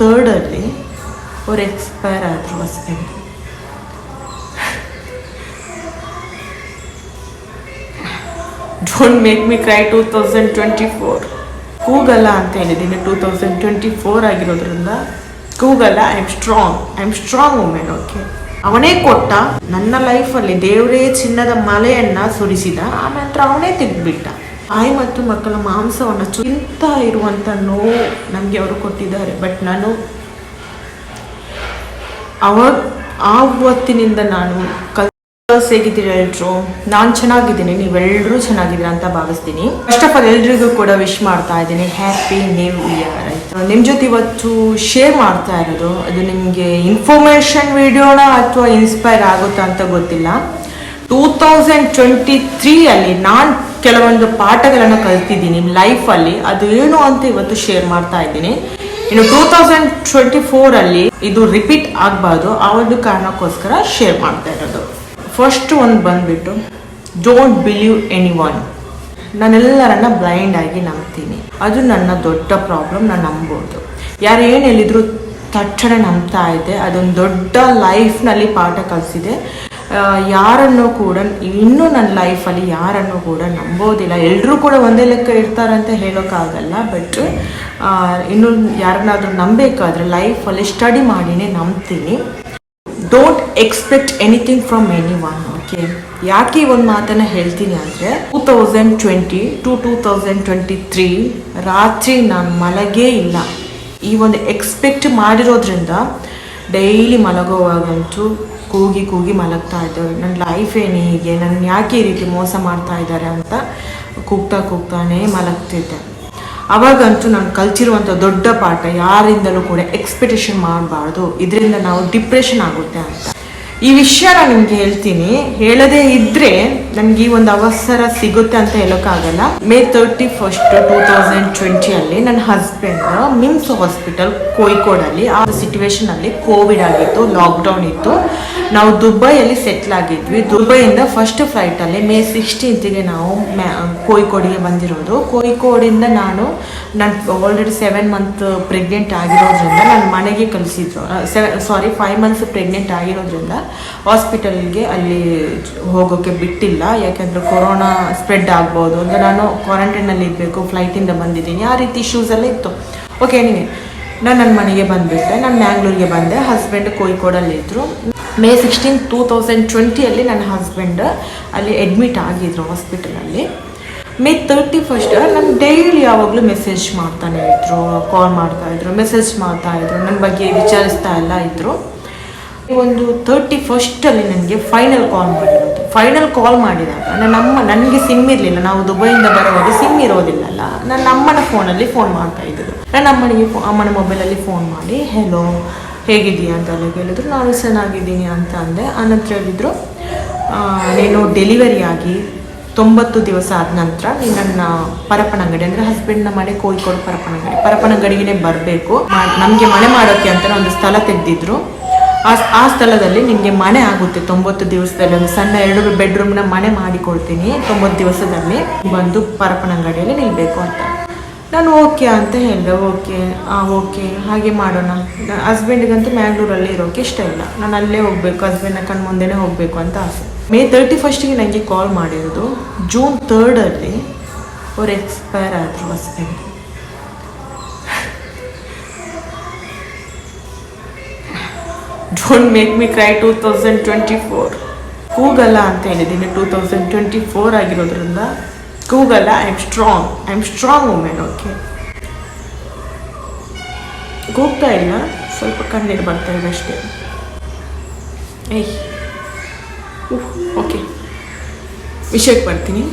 ತರ್ಡಲ್ಲಿ ಅವ್ರು ಎಕ್ಸ್ಪೈರ್ ಆದರು husband don't make me cry two thousand twenty four ಕೂಗಲ್ಲ ಅಂತ ಹೇಳಿದ್ದೀನಿ ಟೂ ತೌಸಂಡ್ ಟ್ವೆಂಟಿ ಫೋರ್ ಆಗಿರೋದ್ರಿಂದ ಕೂಗಲ್ಲ I am strong I am strong women okay ಅವನೇ ಕೊಟ್ಟ ನನ್ನ ಲೈಫಲ್ಲಿ ದೇವರೇ ಚಿನ್ನದ ಮಲೆಯನ್ನು ಸುರಿಸಿದ. ಆನಂತರ ಅವನೇ ತೆಗೆದ್ಬಿಟ್ಟ ತಾಯಿ ಮತ್ತು ಮಕ್ಕಳ ಮಾಂಸವನ್ನು ಚಿಂತ ಇರುವಂಥ ನೋವು ನಮಗೆ ಅವರು ಕೊಟ್ಟಿದ್ದಾರೆ. ಬಟ್ ನಾನು ಅವ ಆವತ್ತಿನಿಂದ ನಾನು ಕಲ್ಸ್ ಹೇಗಿದ್ದೀರಾ ಎಲ್ರು? ನಾನು ಚೆನ್ನಾಗಿದ್ದೀನಿ ನೀವೆಲ್ಲರೂ ಚೆನ್ನಾಗಿದ್ದೀರಾ ಅಂತ ಭಾವಿಸ್ತೀನಿ. ಫಸ್ಟ್ ಆಫ್ ಆಲ್ ಎಲ್ರಿಗೂ ಕೂಡ ವಿಶ್ ಮಾಡ್ತಾ ಇದ್ದೀನಿ. ಹ್ಯಾಪಿ ನ್ಯೂ ಇಯರ್ ಆಯ್ತು. ನಿಮ್ಮ ಜೊತೆ ಇವತ್ತು ಶೇರ್ ಮಾಡ್ತಾ ಇರೋದು, ಅದು ನಿಮಗೆ ಇನ್ಫಾರ್ಮೇಶನ್ ವಿಡಿಯೋನ ಅಥವಾ ಇನ್ಸ್ಪೈರ್ ಆಗುತ್ತಾ ಅಂತ ಗೊತ್ತಿಲ್ಲ. ಟೂ ತೌಸಂಡ್ ಟ್ವೆಂಟಿ ತ್ರೀಯಲ್ಲಿ ನಾನು ಕೆಲವೊಂದು ಪಾಠಗಳನ್ನು ಕಲ್ತಿದ್ದೀನಿ ಲೈಫಲ್ಲಿ ಅದು ಏನು ಅಂತ ಇವತ್ತು ಶೇರ್ ಮಾಡ್ತಾ ಇದ್ದೀನಿ. ಇನ್ನು ಟೂ ತೌಸಂಡ್ ಟ್ವೆಂಟಿ ಫೋರಲ್ಲಿ ಇದು ರಿಪೀಟ್ ಆಗಬಾರ್ದು. ಆ ಒಂದು ಕಾರಣಕ್ಕೋಸ್ಕರ ಶೇರ್ ಮಾಡ್ತಾ ಇರೋದು. ಫಸ್ಟ್ ಒಂದು ಬಂದ್ಬಿಟ್ಟು ಡೋಂಟ್ ಬಿಲೀವ್ ಎನಿ ಒನ್ ನಾನೆಲ್ಲರನ್ನ ಬ್ಲೈಂಡ್ ಆಗಿ ನಂಬ್ತೀನಿ. ಅದು ನನ್ನ ದೊಡ್ಡ ಪ್ರಾಬ್ಲಮ್ ನಾನು ನಂಬೋದು ಯಾರು ಏನು ಹೇಳಿದ್ರು ತಕ್ಷಣ ನಂಬ್ತಾ ಇದೆ ಅದೊಂದು ದೊಡ್ಡ ಲೈಫ್ನಲ್ಲಿ ಪಾಠ ಕಲಿಸಿದೆ. ಯಾರನ್ನು ಕೂಡ ಇನ್ನೂ ನನ್ನ ಲೈಫಲ್ಲಿ ಯಾರನ್ನು ಕೂಡ ನಂಬೋದಿಲ್ಲ. ಎಲ್ಲರೂ ಕೂಡ ಒಂದೇ ಲೆಕ್ಕ ಇರ್ತಾರಂತ ಹೇಳೋಕ್ಕಾಗಲ್ಲ ಬಟ್ ಇನ್ನು ಯಾರನ್ನಾದರೂ ನಂಬೇಕಾದ್ರೆ ಲೈಫಲ್ಲಿ ಸ್ಟಡಿ ಮಾಡಿನೇ ನಂಬ್ತೀನಿ. Don't expect anything from anyone okay ಯಾಕೆ ಈ ಒಂದು ಮಾತನ್ನು ಹೇಳ್ತೀನಿ ಅಂದರೆ two thousand twenty two two thousand twenty three ರಾತ್ರಿ ನಾನು ಮಲಗೇ ಇಲ್ಲ. ಈ ಒಂದು ಎಕ್ಸ್ಪೆಕ್ಟ್ ಮಾಡಿರೋದ್ರಿಂದ ಡೈಲಿ ಮಲಗೋವಾಗಂತೂ ಕೂಗಿ ಕೂಗಿ ಮಲಗ್ತಾ ಇದ್ದೆ ನನ್ನ ಲೈಫ್ ಏನು ಹೀಗೆ ನನ್ನ ಯಾಕೆ ಈ ರೀತಿ ಮೋಸ ಮಾಡ್ತಾ ಇದ್ದಾರೆ ಅಂತ ಕೂಗ್ತಾ ಕೂಗ್ತಾನೆ ಮಲಗ್ತಿದ್ದೆ. ಅವಾಗಂತೂ ನಾನು ಕಲ್ತಿರುವಂಥ ದೊಡ್ಡ ಪಾಠ ಯಾರಿಂದಲೂ ಕೂಡ ಎಕ್ಸ್ಪೆಕ್ಟೇಷನ್ ಮಾಡಬಾರ್ದು. ಇದರಿಂದ ನಾವು ಡಿಪ್ರೆಷನ್ ಆಗುತ್ತೆ ಅಂತ. ಈ ವಿಷಯ ನಾನು ನಿಮ್ಗೆ ಹೇಳ್ತೀನಿ. ಹೇಳದೇ ಇದ್ರೆ ನನಗೆ ಈ ಒಂದು ಅವಸರ ಸಿಗುತ್ತೆ ಅಂತ ಹೇಳೋಕ್ಕಾಗಲ್ಲ. May thirty first two thousand ಟ್ವೆಂಟಿಯಲ್ಲಿ ನನ್ನ ಹಸ್ಬೆಂಡ್ ಮಿಮ್ಸ್ ಹಾಸ್ಪಿಟಲ್ ಕೋಯಿಕೋಡಲ್ಲಿ ಆ ಸಿಚುವೇಶನ್ ಅಲ್ಲಿ ಕೋವಿಡ್ ಆಗಿತ್ತು ಲಾಕ್ಡೌನ್ ಇತ್ತು. ನಾವು ದುಬೈಯಲ್ಲಿ ಸೆಟ್ಲ್ ಆಗಿದ್ವಿ. ದುಬೈಯಿಂದ ಫಸ್ಟ್ ಫ್ಲೈಟಲ್ಲಿ ಮೇ ಸಿಕ್ಸ್ಟೀನ್ತ್ಗೆ ನಾವು ಮ್ಯಾ, ಕೋಯಿಕೋಡಿಗೆ ಬಂದಿರೋದು. ಕೋಯಿಕೋಡಿಂದ ನಾನು ನಾನು ಆಲ್ರೆಡಿ ಸೆವೆನ್ ಮಂತ್ ಪ್ರೆಗ್ನೆಂಟ್ ಆಗಿರೋದ್ರಿಂದ ನನ್ನ ಮನೆಗೆ ಕಲಿಸಿದ್ರು ಸಾರಿ ಫೈವ್ ಮಂತ್ಸ್ ಪ್ರೆಗ್ನೆಂಟ್ ಆಗಿರೋದ್ರಿಂದ ಹಾಸ್ಪಿಟಲ್ಗೆ ಅಲ್ಲಿ ಹೋಗೋಕ್ಕೆ ಬಿಟ್ಟಿಲ್ಲ. ಯಾಕೆಂದರೆ ಕೊರೋನಾ ಸ್ಪ್ರೆಡ್ ಆಗ್ಬೋದು ಅಂದರೆ ನಾನು ಕ್ವಾರಂಟೈನಲ್ಲಿ ಇರಬೇಕು ಫ್ಲೈಟಿಂದ ಬಂದಿದ್ದೀನಿ. ಆ ರೀತಿ ಇಶ್ಯೂಸ್ ಎಲ್ಲ ಇತ್ತು. ಓಕೆ ನೀವೇ ನಾನು ನನ್ನ ಮನೆಗೆ ಬಂದುಬಿಟ್ಟೆ. ನಾನು ಮ್ಯಾಂಗ್ಳೂರಿಗೆ ಬಂದೆ. ಹಸ್ಬೆಂಡ್ ಕೋಯಿಕೋಡಲ್ಲಿ ಇದ್ದರು ಮೇ ಸಿಕ್ಸ್ಟೀನ್ ಟೂ ತೌಸಂಡ್ ಟ್ವೆಂಟಿಯಲ್ಲಿ ನನ್ನ ಹಸ್ಬೆಂಡ್ ಅಲ್ಲಿ ಅಡ್ಮಿಟ್ ಆಗಿದ್ರು ಹಾಸ್ಪಿಟಲಲ್ಲಿ ಮೇ ತರ್ಟಿ ಫಸ್ಟ್ ನಾನು ಡೈಲಿ ಯಾವಾಗಲೂ ಮೆಸೇಜ್ ಮಾಡ್ತಾನೆ ಇದ್ದರು ಕಾಲ್ ಮಾಡ್ತಾಯಿದ್ರು ಮೆಸೇಜ್ ಮಾಡ್ತಾಯಿದ್ರು ನನ್ನ ಬಗ್ಗೆ ವಿಚಾರಿಸ್ತಾ ಎಲ್ಲ ಇದ್ರು. ಒಂದು ತರ್ಟಿ ಫಸ್ಟಲ್ಲಿ ನನಗೆ ಫೈನಲ್ ಕಾಲ್ ಮಾಡಿರೋದು. ಫೈನಲ್ ಕಾಲ್ ಮಾಡಿದಾಗ ನನ್ನ ಅಮ್ಮ ನನಗೆ ಸಿಮ್ ಇರಲಿಲ್ಲ. ನಾವು ದುಬೈಯಿಂದ ಬರುವಾಗ ಸಿಮ್ ಇರೋದಿಲ್ಲಲ್ಲ. ನನ್ನ ಅಮ್ಮನ ಫೋನಲ್ಲಿ ಫೋನ್ ಮಾಡ್ತಾ ಇದ್ದರು. ನನ್ನ ಅಮ್ಮನಿಗೆ ಅಮ್ಮನ ಮೊಬೈಲಲ್ಲಿ ಫೋನ್ ಮಾಡಿ ಹೆಲೋ ಹೇಗಿದ್ದೀಯಾ ಅಂತ ಎಲ್ಲ ಕೇಳಿದ್ರು. ನಾನು ಚೆನ್ನಾಗಿದ್ದೀನಿ ಅಂತ ಅಂದೆ. ಆನಂತರ ಹೇಳಿದರು ನೀನು ಡೆಲಿವರಿ ಆಗಿ ತೊಂಬತ್ತು ದಿವಸ ಆದ ನಂತರ ನೀನು ನನ್ನ ಪರಪನಂಗಡಿ ಅಂದರೆ ಹಸ್ಬೆಂಡ್ನ ಮನೆ ಕೋಯಿಕೋಡು ಪರಪನಂಗಡಿ ಪರಪನಂಗಡಿಗೆ ಬರಬೇಕು. ನಮಗೆ ಮನೆ ಮಾಡೋಕ್ಕೆ ಅಂತ ಒಂದು ಸ್ಥಳ ತೆಗೆದಿದ್ರು. ಆ ಆ ಸ್ಥಳದಲ್ಲಿ ನಿಮಗೆ ಮನೆ ಆಗುತ್ತೆ ತೊಂಬತ್ತು ದಿವಸದಲ್ಲಿ. ಒಂದು ಸಣ್ಣ ಎರಡು ಬೆಡ್ರೂಮ್ನ ಮನೆ ಮಾಡಿಕೊಡ್ತೀನಿ ತೊಂಬತ್ತು ದಿವಸದಲ್ಲಿ. ಬಂದು ಪರಪನಂಗಡಿಯಲ್ಲಿ ನಿಲ್ಬೇಕು ಅಂತ. ನಾನು ಓಕೆ ಅಂತ ಹೇಳಿದೆ ಓಕೆ ಹಾಂ ಓಕೆ ಹಾಗೆ ಮಾಡೋಣ. ಹಸ್ಬೆಂಡಿಗಂತೂ ಮ್ಯಾಂಗ್ಳೂರಲ್ಲಿ ಇರೋಕೆ ಇಷ್ಟ ಇಲ್ಲ. ನಾನು ಅಲ್ಲೇ ಹೋಗಬೇಕು ಹಸ್ಬೆಂಡ್ನ ಕಣ್ಣು ಮುಂದೆನೇ ಹೋಗಬೇಕು ಅಂತ ಆಸೆ. ಮೇ ತರ್ಟಿ ಫಸ್ಟಿಗೆ ನನಗೆ ಕಾಲ್ ಮಾಡಿರೋದು. ಜೂನ್ ತರ್ಡಲ್ಲಿ ಅವ್ರು ಎಕ್ಸ್ಪೈರ್ ಆದರು husband don't make me cry two thousand twenty four ಕೂಗಲ್ಲ ಅಂತ ಹೇಳಿದ್ದೀನಿ. ಟೂ ತೌಸಂಡ್ ಟ್ವೆಂಟಿ ಫೋರ್ ಆಗಿರೋದ್ರಿಂದ ಕೂಗಲ್ಲ. I am strong I am strong women okay ಕೂಗ್ತಾ ಇಲ್ಲ. ಸ್ವಲ್ಪ ಕಣ್ಣೀರು ಬರ್ತಾ ಇದೆ ಅಷ್ಟೇ. ಏಯ್. ಓಕೆ ವಿಷಯಕ್ಕೆ ಬರ್ತೀನಿ.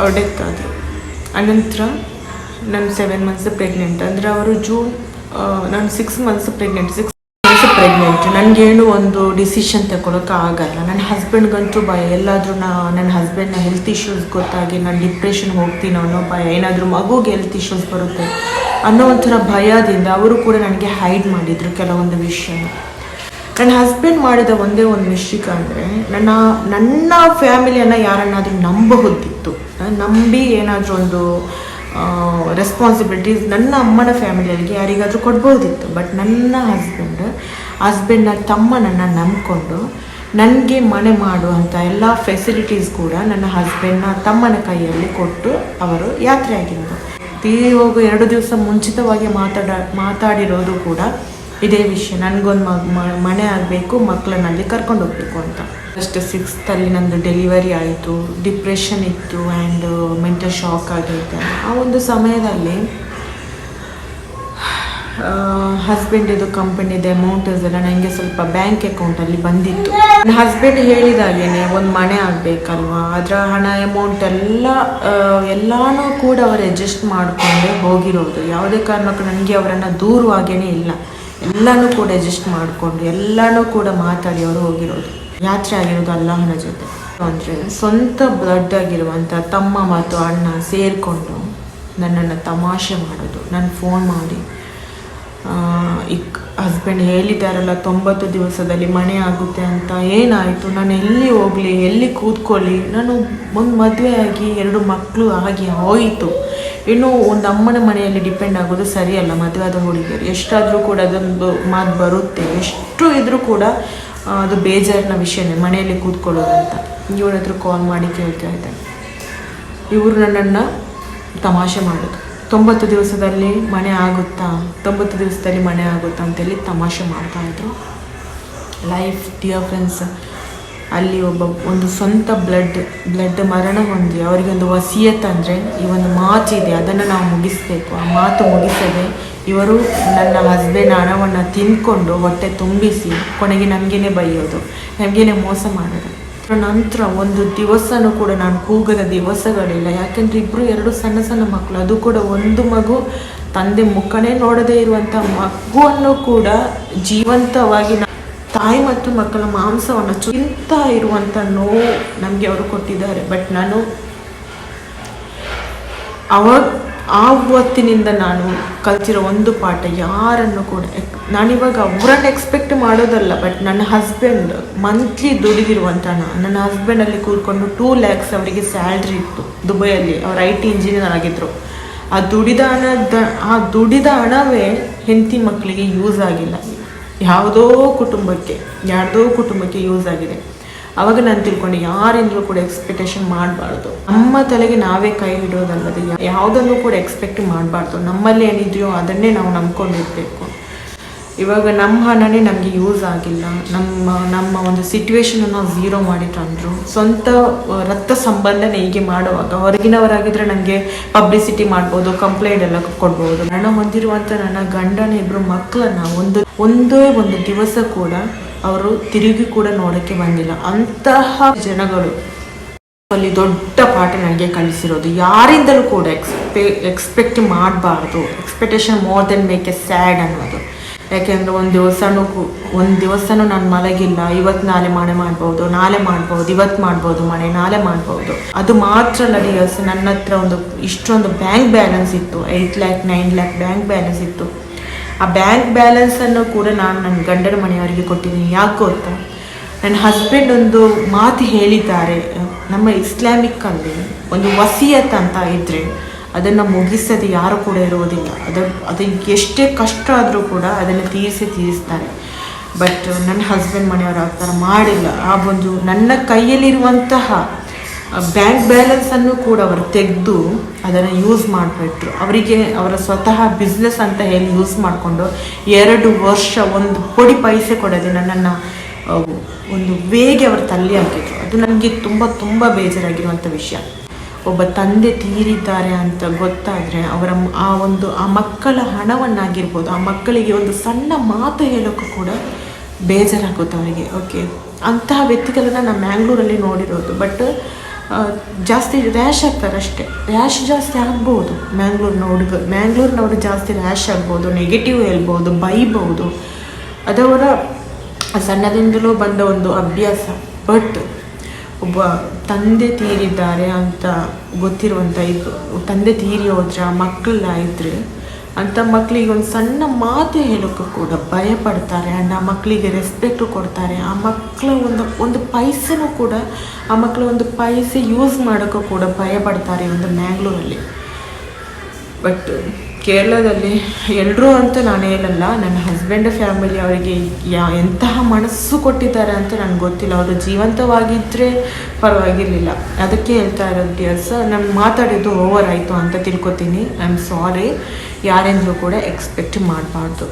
ಅವ್ರ ಡೆತ್ ಆದರು. ಅನಂತರ ನಾನು ಸೆವೆನ್ ಮಂತ್ಸ್ ಪ್ರೆಗ್ನೆಂಟ್ ಅಂದರೆ ಅವರು ಜೂನ್ ನಾನು six months pregnant six pregnant ನನಗೇನು ಒಂದು ಡಿಸಿಷನ್ ತಗೊಳಕ್ಕೆ ಆಗಲ್ಲ. ನನ್ನ ಹಸ್ಬೆಂಡ್ಗಂತೂ ಭಯ. ಎಲ್ಲಾದರೂ ನಾ ನನ್ನ ಹಸ್ಬೆಂಡ್ನ ಹೆಲ್ತ್ ಇಶ್ಯೂಸ್ ಗೊತ್ತಾಗಿ ನಾನು ಡಿಪ್ರೆಷನ್ ಹೋಗ್ತೀನಿ ಅನ್ನೋ ಭಯ. ಏನಾದರೂ ಮಗುಗೆ ಹೆಲ್ತ್ ಇಶ್ಯೂಸ್ ಬರುತ್ತೆ ಅನ್ನೋ ಒಂಥರ ಭಯದಿಂದ ಅವರು ಕೂಡ ನನಗೆ ಹೈಡ್ ಮಾಡಿದರು ಕೆಲವೊಂದು ವಿಷಯ ನನ್ನ ಹಸ್ಬೆಂಡ್ ಮಾಡಿದ ಒಂದೇ ಒಂದು ಮಿಸ್ಟೇಕ್ ಅಂದರೆ ನನ್ನ ನನ್ನ ಫ್ಯಾಮಿಲಿಯನ್ನು ಯಾರನ್ನಾದರೂ ನಂಬಬಹುದಿತ್ತು. ನಂಬಿ ಏನಾದರೂ ಒಂದು ರೆಸ್ಪಾನ್ಸಿಬಿಲಿಟೀಸ್ ನನ್ನ ಅಮ್ಮನ ಫ್ಯಾಮಿಲಿಯವರಿಗೆ ಯಾರಿಗಾದರೂ ಕೊಡ್ಬೋದಿತ್ತು. ಬಟ್ ನನ್ನ ಹಸ್ಬೆಂಡ್ ಹಸ್ಬೆಂಡ್ನ ತಮ್ಮನನ್ನು ನಂಬಿಕೊಂಡು, ನನಗೆ ಮನೆ ಮಾಡುವಂಥ ಎಲ್ಲ ಫೆಸಿಲಿಟೀಸ್ ಕೂಡ ನನ್ನ ಹಸ್ಬೆಂಡ್ನ ತಮ್ಮನ ಕೈಯಲ್ಲಿ ಕೊಟ್ಟು ಅವರು ಯಾತ್ರೆ ಆಗಿರೋದು. ತೀರಿ ಹೋಗು, ಎರಡು ದಿವಸ ಮುಂಚಿತವಾಗಿ ಮಾತಾಡ ಮಾತಾಡಿರೋದು ಕೂಡ ಇದೇ ವಿಷಯ. ನನಗೊಂದು ಮನೆ ಆಗಬೇಕು ಮಕ್ಕಳನ್ನ ಅಲ್ಲಿ ಕರ್ಕೊಂಡು ಹೋಗಬೇಕು ಅಂತ. ಫಸ್ಟ್ ಸಿಕ್ಸ್ತಲ್ಲಿ ನಂದು ಡೆಲಿವರಿ ಆಯಿತು ಡಿಪ್ರೆಷನ್ ಇತ್ತು ಆ್ಯಂಡ್ ಮೆಂಟಲ್ ಶಾಕ್ ಆಗಿರುತ್ತೆ ಆ ಒಂದು ಸಮಯದಲ್ಲಿ ಹಸ್ಬೆಂಡ್ ಇದು ಕಂಪನಿದು ಅಮೌಂಟಸ್ ಎಲ್ಲ ನನಗೆ ಸ್ವಲ್ಪ ಬ್ಯಾಂಕ್ ಅಕೌಂಟಲ್ಲಿ ಬಂದಿತ್ತು. ನನ್ನ ಹಸ್ಬೆಂಡ್ ಹೇಳಿದಾಗೇನೆ ಒಂದು ಮನೆ ಆಗಬೇಕಲ್ವಾ? ಅದರ ಹಣ ಅಮೌಂಟ್ ಎಲ್ಲ ಎಲ್ಲನೂ ಎಲ್ಲಾನು ಕೂಡ ಅವರು ಅಡ್ಜಸ್ಟ್ ಮಾಡಿಕೊಂಡೇ ಹೋಗಿರೋದು. ಯಾವುದೇ ಕಾರಣಕ್ಕೂ ನನಗೆ ಅವರನ್ನು ದೂರವಾಗೇನೆ ಇಲ್ಲ. ಎಲ್ಲನೂ ಕೂಡ ಅಡ್ಜಸ್ಟ್ ಮಾಡಿಕೊಂಡು, ಎಲ್ಲನೂ ಕೂಡ ಮಾತಾಡಿ ಅವರು ಹೋಗಿರೋದು. ಯಾತ್ರೆ ಆಗಿರೋದು ಅಲ್ಲಾಹನ ಜೊತೆ. ಅಂದರೆ ಸ್ವಂತ ಬ್ಲಡ್ ಆಗಿರುವಂಥ ತಮ್ಮ ಮತ್ತು ಅಣ್ಣ ಸೇರಿಕೊಂಡು ನನ್ನನ್ನು ತಮಾಷೆ ಮಾಡೋದು. ನಾನು ಫೋನ್ ಮಾಡಿ. ಇಕ್ ಹಸ್ಬೆಂಡ್ ಹೇಳಿದಾರಲ್ಲ ತೊಂಬತ್ತು ದಿವಸದಲ್ಲಿ ಮನೆ ಆಗುತ್ತೆ ಅಂತ ಏನಾಯಿತು? ನಾನು ಎಲ್ಲಿ ಹೋಗಲಿ, ಎಲ್ಲಿ ಕೂತ್ಕೊಳ್ಳಿ? ನಾನು ಒಂದು ಮದುವೆ ಆಗಿ ಎರಡು ಮಕ್ಕಳು ಆಗಿ ಹೋಯಿತು. ಇನ್ನು ಒಂದು ಅಮ್ಮನ ಮನೆಯಲ್ಲಿ ಡಿಪೆಂಡ್ ಆಗೋದು ಸರಿಯಲ್ಲ ಮದುವೆ ಆದ ಹುಡುಗಿಯರು. ಎಷ್ಟಾದರೂ ಕೂಡ ಅದೊಂದು ಮಾತು ಬರುತ್ತೆ. ಎಷ್ಟು ಇದ್ದರೂ ಕೂಡ ಅದು ಬೇಜಾರಿನ ವಿಷಯನೇ ಮನೆಯಲ್ಲಿ ಕೂತ್ಕೊಳ್ಳೋದು ಅಂತ. ಇವ್ರ ಕಾಲ್ ಮಾಡಿ ಕೇಳ್ತಾ ಇದ್ದೆ ಇವರು ನನ್ನನ್ನು ತಮಾಷೆ ಮಾಡೋದು. ತೊಂಬತ್ತು ದಿವಸದಲ್ಲಿ ಮನೆ ಆಗುತ್ತಾ? ತೊಂಬತ್ತು ದಿವಸದಲ್ಲಿ ಮನೆ ಆಗುತ್ತಾ ಅಂತೇಳಿ ತಮಾಷೆ ಮಾಡ್ತಾಯಿದ್ರು ಲೈಫ್ ಡಿಯರ್ ಫ್ರೆಂಡ್ಸ್ ಅಲ್ಲಿ ಒಬ್ಬ ಒಂದು ಸ್ವಂತ ಬ್ಲಡ್ ಬ್ಲಡ್ ಮರಣ ಹೊಂದಿ ಅವರಿಗೆ ಒಂದು ವಸಿಯತ್ ಅಂದರೆ ಈ ಒಂದು ಮಾತಿದೆ ಅದನ್ನು ನಾವು ಮುಗಿಸ್ಬೇಕು. ಆ ಮಾತು ಮುಗಿಸದೆ ಇವರು ನನ್ನ ಹಸ್ಬೆಂಡ್ ಹಣವನ್ನು ತಿಂದ್ಕೊಂಡು ಹೊಟ್ಟೆ ತುಂಬಿಸಿ ಕೊನೆಗೆ ನಮಗೇನೆ ಬೈಯೋದು, ನಮಗೇನೆ ಮೋಸ ಮಾಡೋದು. ನಂತರ ಒಂದು ದಿವಸನೂ ಕೂಡ ನಾನು ಕೂಗದ ದಿವಸಗಳಿಲ್ಲ. ಯಾಕೆಂದ್ರೆ ಇಬ್ಬರು ಎರಡು ಸಣ್ಣ ಸಣ್ಣ ಮಕ್ಕಳು ಅದು ಕೂಡ ಒಂದು ಮಗು ತಂದೆ ಮುಖನೇ ನೋಡದೇ ಇರುವಂಥ ಮಗುವನ್ನು ಕೂಡ ಜೀವಂತವಾಗಿ ತಾಯಿ ಮತ್ತು ಮಕ್ಕಳ ಮಾಂಸವನ್ನು ಚಿಂತ ಇರುವಂಥ ನೋವು ನಮಗೆ ಅವರು ಕೊಟ್ಟಿದ್ದಾರೆ. ಬಟ್ ನಾನು ಅವಾಗ ಆ ಹೊತ್ತಿನಿಂದ ನಾನು ಕಲ್ತಿರೋ ಒಂದು ಪಾಠ ಯಾರನ್ನು ಕೂಡ ನಾನಿವಾಗ ಅವರನ್ನು ಎಕ್ಸ್ಪೆಕ್ಟ್ ಮಾಡೋದಲ್ಲ ಬಟ್ ನನ್ನ ಹಸ್ಬೆಂಡ್ ಮಂತ್ಲಿ ದುಡಿದಿರುವಂಥ ನಾನು. ನನ್ನ ಹಸ್ಬೆಂಡಲ್ಲಿ ಕೂರ್ಕೊಂಡು ಟೂ ಲ್ಯಾಕ್ಸ್ ಅವರಿಗೆ ಸ್ಯಾಲ್ರಿ ಇತ್ತು ದುಬೈಯಲ್ಲಿ. ಅವ್ರು ಐ ಟಿ ಇಂಜಿನಿಯರ್ ಆಗಿದ್ದರು ಆ ದುಡಿದ ಹಣದ ಆ ದುಡಿದ ಹಣವೇ ಹೆಂಡತಿ ಮಕ್ಕಳಿಗೆ ಯೂಸ್ ಆಗಿಲ್ಲ. ಯಾವುದೋ ಕುಟುಂಬಕ್ಕೆ, ಯಾರ್ದೋ ಕುಟುಂಬಕ್ಕೆ ಯೂಸ್ ಆಗಿದೆ. ಅವಾಗ ನಾನು ತಿಳ್ಕೊಂಡು ಯಾರಿಂದಲೂ ಕೂಡ ಎಕ್ಸ್ಪೆಕ್ಟೇಷನ್ ಮಾಡಬಾರ್ದು. ನಮ್ಮ ತಲೆಗೆ ನಾವೇ ಕೈ ಇಡೋದಲ್ಲದೆ ಯಾವುದನ್ನು ಕೂಡ ಎಕ್ಸ್ಪೆಕ್ಟ್ ಮಾಡಬಾರ್ದು. ನಮ್ಮಲ್ಲಿ ಏನಿದೆಯೋ ಅದನ್ನೇ ನಾವು ನಂಬ್ಕೊಂಡಿರ್ಬೇಕು. ಇವಾಗ ನಮ್ಮ ಹಣನೇ ನಮಗೆ ಯೂಸ್ ಆಗಿಲ್ಲ. ನಮ್ಮ ನಮ್ಮ ಒಂದು ಸಿಚುವೇಶನನ್ನು ಝೀರೋ ಮಾಡಿ ತಂದರು. ಸ್ವಂತ ರಕ್ತ ಸಂಬಂಧನ ಹೀಗೆ ಮಾಡುವಾಗ ಹೊರಗಿನವರಾಗಿದ್ದರೆ ನನಗೆ ಪಬ್ಲಿಸಿಟಿ ಮಾಡ್ಬೋದು ಕಂಪ್ಲೇಂಟ್ ಎಲ್ಲ ಕೊಡ್ಬೋದು. ನನ್ನ ಹೊಂದಿರುವಂಥ ನನ್ನ ಗಂಡನ ಇಬ್ಬರು ಮಕ್ಕಳನ್ನ ಒಂದು, ಒಂದೇ ಒಂದು ದಿವಸ ಕೂಡ ಅವರು ತಿರುಗಿ ಕೂಡ ನೋಡೋಕ್ಕೆ ಬಂದಿಲ್ಲ. ಅಂತಹ ಜನಗಳು ಅಲ್ಲಿ ದೊಡ್ಡ ಪಾಠ ನನಗೆ ಕಲಿಸಿರೋದು. ಯಾರಿಂದಲೂ ಕೂಡ ಎಕ್ಸ್ಪೆ ಎಕ್ಸ್ಪೆಕ್ಟ್ ಮಾಡಬಾರ್ದು. Expectation more than make a sad ಅನ್ನೋದು. ಯಾಕೆಂದರೆ ಒಂದು ದಿವಸನೂ ಒಂದು ದಿವಸನೂ ನಾನು ಮಲಗಿಲ್ಲ. ಇವತ್ತು ನಾಳೆ ಮನೆ ಮಾಡ್ಬೋದು, ನಾಳೆ ಮಾಡ್ಬೋದು ಇವತ್ತು ಮಾಡ್ಬೋದು ಮನೆ ನಾಳೆ ಮಾಡ್ಬೋದು. ಅದು ಮಾತ್ರ ಅಲ್ಲ ನನ್ನ ಹತ್ರ ಒಂದು ಇಷ್ಟೊಂದು ಬ್ಯಾಂಕ್ ಬ್ಯಾಲೆನ್ಸ್ ಇತ್ತು. Eight lakh nine lakh bank balance ಇತ್ತು. ಆ ಬ್ಯಾಂಕ್ ಬ್ಯಾಲೆನ್ಸನ್ನು ಕೂಡ ನಾನು ನನ್ನ ಗಂಡನ ಮನೆಯವರಿಗೆ ಕೊಟ್ಟಿದ್ದೀನಿ. ಯಾಕೋ ಅಂತ. ನನ್ನ ಹಸ್ಬೆಂಡ್ ಒಂದು ಮಾತು ಹೇಳಿದ್ದಾರೆ. ನಮ್ಮ ಇಸ್ಲಾಮಿಕ್ ಅಲ್ಲಿ ಒಂದು ವಸಿಯತ್ ಅಂತ ಇದ್ದರೆ ಅದನ್ನು ಮುಗಿಸದೆ ಯಾರು ಕೂಡ ಇರುವುದಿಲ್ಲ. ಅದು ಅದು ಎಷ್ಟೇ ಕಷ್ಟ ಆದರೂ ಕೂಡ ಅದನ್ನು ತೀರಿಸಿ ತೀರಿಸ್ತಾರೆ. ಬಟ್ ನನ್ನ ಹಸ್ಬೆಂಡ್ ಮನೆಯವರು ಆ ಥರ ಮಾಡಿಲ್ಲ. ಆ ಒಂದು ನನ್ನ ಕೈಯಲ್ಲಿರುವಂತಹ ಬ್ಯಾಂಕ್ ಬ್ಯಾಲೆನ್ಸನ್ನು ಕೂಡ ಅವರು ತೆಗೆದು ಅದನ್ನು ಯೂಸ್ ಮಾಡಿಬಿಟ್ರು. ಅವರಿಗೆ ಅವರ ಸ್ವತಃ ಬಿಸ್ನೆಸ್ ಅಂತ ಹೇಳಿ ಯೂಸ್ ಮಾಡಿಕೊಂಡು ಎರಡು ವರ್ಷ ಒಂದು ಪೊಡಿ ಪೈಸೆ ಕೊಡೋದು ನನ್ನನ್ನು ಒಂದು ವೇಗೆ ಅವರು ತಲ್ಲಿ ಹಾಕಿದ್ರು. ಅದು ನನಗೆ ತುಂಬ ತುಂಬ ಬೇಜಾರಾಗಿರುವಂಥ ವಿಷಯ. ಒಬ್ಬ ತಂದೆ ತೀರಿದ್ದಾರೆ ಅಂತ ಗೊತ್ತಾದರೆ ಅವರ ಆ ಒಂದು, ಆ ಮಕ್ಕಳ ಹಣವನ್ನಾಗಿರ್ಬೋದು, ಆ ಮಕ್ಕಳಿಗೆ ಒಂದು ಸಣ್ಣ ಮಾತು ಹೇಳೋಕ್ಕೂ ಕೂಡ ಬೇಜಾರಾಗುತ್ತೆ ಅವರಿಗೆ. ಓಕೆ ಅಂತಹ ವ್ಯಕ್ತಿಗಳನ್ನ ನಾನು ಮ್ಯಾಂಗ್ಳೂರಲ್ಲಿ ನೋಡಿರೋದು. ಬಟ್ ಜಾಸ್ತಿ ರ್ಯಾಶ್ ಆಗ್ತಾರೆ ಅಷ್ಟೇ. ರ್ಯಾಶ್ ಜಾಸ್ತಿ ಆಗ್ಬೋದು. ಮ್ಯಾಂಗ್ಳೂರಿನ ಹುಡುಗ ಮ್ಯಾಂಗ್ಳೂರಿನವರು ಜಾಸ್ತಿ ರ್ಯಾಶ್ ಆಗ್ಬೋದು ನೆಗೆಟಿವ್ ಹೇಳ್ಬೋದು ಬೈಬಹುದು ಅದವರ ಸಣ್ಣದಿಂದಲೂ ಬಂದ ಒಂದು ಅಭ್ಯಾಸ. ಬಟ್ ಒಬ್ಬ ತಂದೆ ತೀರಿದ್ದಾರೆ ಅಂತ ಗೊತ್ತಿರುವಂಥ ಇದು, ತಂದೆ ತೀರಿ ಹೋದ್ರೆ ಆ ಮಕ್ಕಳ ಇದ್ರೆ ಅಂಥ ಮಕ್ಕಳಿಗೆ ಒಂದು ಸಣ್ಣ ಮಾತು ಹೇಳೋಕ್ಕೂ ಕೂಡ ಭಯ ಪಡ್ತಾರೆ ಆ್ಯಂಡ್ ಆ ಮಕ್ಕಳಿಗೆ ರೆಸ್ಪೆಕ್ಟು ಕೊಡ್ತಾರೆ. ಆ ಮಕ್ಕಳ ಒಂದು ಒಂದು ಪೈಸೆನೂ ಕೂಡ, ಆ ಮಕ್ಕಳ ಒಂದು ಪೈಸೆ ಯೂಸ್ ಮಾಡೋಕ್ಕೂ ಕೂಡ ಭಯ ಪಡ್ತಾರೆ ಒಂದು ಮ್ಯಾಂಗ್ಳೂರಲ್ಲಿ. ಬಟ್ ಕೇರಳದಲ್ಲಿ ಎಲ್ಲರೂ ಅಂತ ನಾನು ಹೇಳಲ್ಲ, ನನ್ನ ಹಸ್ಬೆಂಡ್ ಫ್ಯಾಮಿಲಿ ಅವರಿಗೆ ಯಾ, ಎಂತಹ ಮನಸ್ಸು ಕೊಟ್ಟಿದ್ದಾರೆ ಅಂತ ನನಗೆ ಗೊತ್ತಿಲ್ಲ. ಅವರು ಜೀವಂತವಾಗಿದ್ದರೆ ಪರವಾಗಿರಲಿಲ್ಲ. ಅದಕ್ಕೆ ಹೇಳ್ತಾ ಇರೋದು ಡಿಯರ್ಸ್ ನಾನು ಮಾತಾಡಿದ್ದು ಓವರ್ ಆಯಿತು ಅಂತ ತಿಳ್ಕೊತೀನಿ. ಐ ಆಮ್ ಸಾರಿ ಯಾರೆಂದರೂ ಕೂಡ ಎಕ್ಸ್ಪೆಕ್ಟ್ ಮಾಡಬಾರ್ದು.